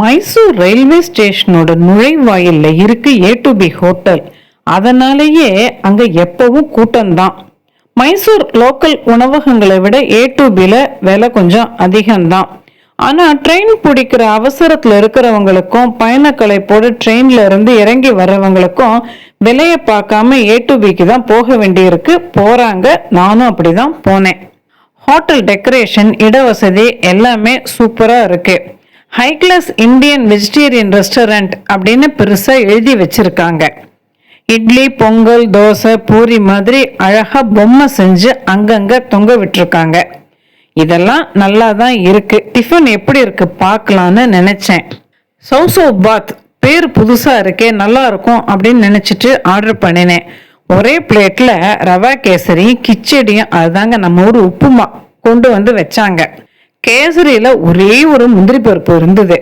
Mysore railway ஸ்டேஷனோட நுழைவாயில்ல இருக்கு A to be hotel. அதனாலேயே அங்க எப்பவும் கூட்டம்தான். மைசூர் லோக்கல் உணவகங்களை விட ஏ டு பில விலை கொஞ்சம் அதிகம்தான். ஆனா ட்ரெயின் பிடிக்கிற அவசரத்துல இருக்கிறவங்களுக்கும் பயணக்கலைப்போடு ட்ரெயின்ல இருந்து இறங்கி வர்றவங்களுக்கும் விலையை பார்க்காம ஏ டு பிக்கு தான் போக வேண்டியிருக்கு. போறாங்க. நானும் அப்படிதான் போனேன். ஹோட்டல் டெக்கரேஷன் இடவசதி எல்லாமே சூப்பரா இருக்கு. High class Indian vegetarian restaurant அப்படின்னு பெருசாக எழுதி வச்சுருக்காங்க. இட்லி பொங்கல் தோசை பூரி மாதிரி அழகாக பொம்மை செஞ்சு அங்கங்கே தொங்க விட்டுருக்காங்க. இதெல்லாம் நல்லா தான் இருக்கு. டிஃபன் எப்படி இருக்கு பார்க்கலான்னு நினச்சேன். சௌசோ பாத் பேர் புதுசாக இருக்கே நல்லா இருக்கும் அப்படின்னு நினச்சிட்டு ஆர்டர் பண்ணினேன். ஒரே பிளேட்டில் ரவா கேசரியும் கிச்சடியும் அதுதாங்க நம்ம ஊர் உப்புமா கொண்டு வந்து வச்சாங்க. கேசரியில் ஒரே ஒரு முந்திரி பருப்பு இருந்தது.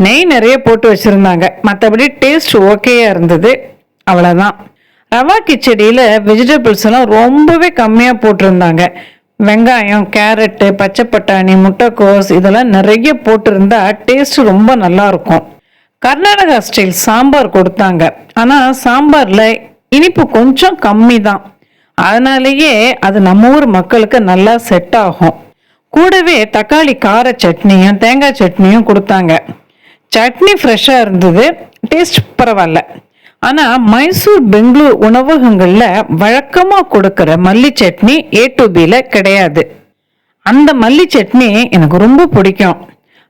நெய் நிறைய போட்டு வச்சுருந்தாங்க. மற்றபடி டேஸ்ட் ஓகேயா இருந்தது. அவ்வளோதான் ரவா கிச்சடியில் வெஜிடபிள்ஸ் எல்லாம் ரொம்பவே கம்மியாக போட்டிருந்தாங்க. வெங்காயம் கேரட்டு பச்சை பட்டாணி முட்டைக்கோஸ் இதெல்லாம் நிறைய போட்டிருந்தா டேஸ்ட் ரொம்ப நல்லாயிருக்கும் கர்நாடகா ஸ்டைல் சாம்பார் கொடுத்தாங்க. ஆனால் சாம்பாரில் இனிப்பு கொஞ்சம் கம்மி தான் அதனாலேயே அது நம்ம ஊர் மக்களுக்கு நல்லா செட் ஆகும். கூடவே தக்காளி கார சட்னியும் தேங்காய் சட்னியும் கொடுத்தாங்க. சட்னி ஃப்ரெஷ்ஷாக இருந்தது. டேஸ்ட் பரவாயில்ல. ஆனால் மைசூர் பெங்களூர் உணவகங்களில் வழக்கமாக கொடுக்குற மல்லி சட்னி ஏ டு பியில் கிடையாது. அந்த மல்லி சட்னி எனக்கு ரொம்ப பிடிக்கும்.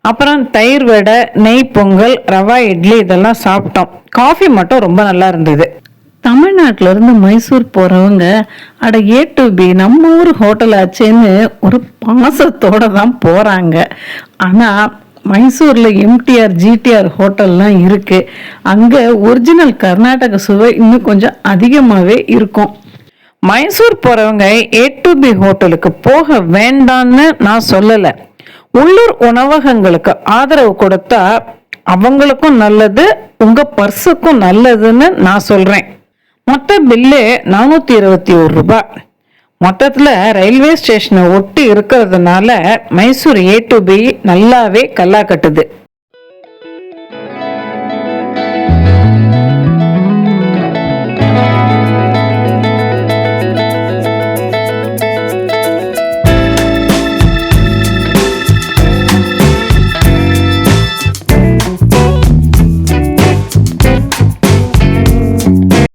அப்புறம் தயிர் வடை நெய் பொங்கல் ரவா இட்லி இதெல்லாம் சாப்பிட்டோம். காஃபி மட்டும் ரொம்ப நல்லா இருந்தது. தமிழ்நாட்டில் இருந்து மைசூர் போகிறவங்க அட ஏ டு பி நம்ம ஊர் ஹோட்டல் ஆச்சேன்னு ஒரு பாசத்தோட தான் போகிறாங்க ஆனால் மைசூரில் எம்டிஆர் ஜிடிஆர் ஹோட்டல்லாம் இருக்குது அங்கே ஒரிஜினல் கர்நாடக சுவை இன்னும் கொஞ்சம் அதிகமாகவே இருக்கும். மைசூர் போகிறவங்க ஏ டு பி ஹோட்டலுக்கு போக வேண்டான்னு நான் சொல்லலை. உள்ளூர் உணவகங்களுக்கு ஆதரவு கொடுத்தா அவங்களுக்கும் நல்லது உங்கள் பர்ஸுக்கும் நல்லதுன்னு நான் சொல்கிறேன் மொத்த பில்லு நானூற்றி இருபத்தி ஒரு ரூபாய். மொத்தத்தில் ரயில்வே ஸ்டேஷனை ஒட்டி இருக்கிறதுனால மைசூர் ஏ டு பி நல்லாவே கல்லா கட்டுது.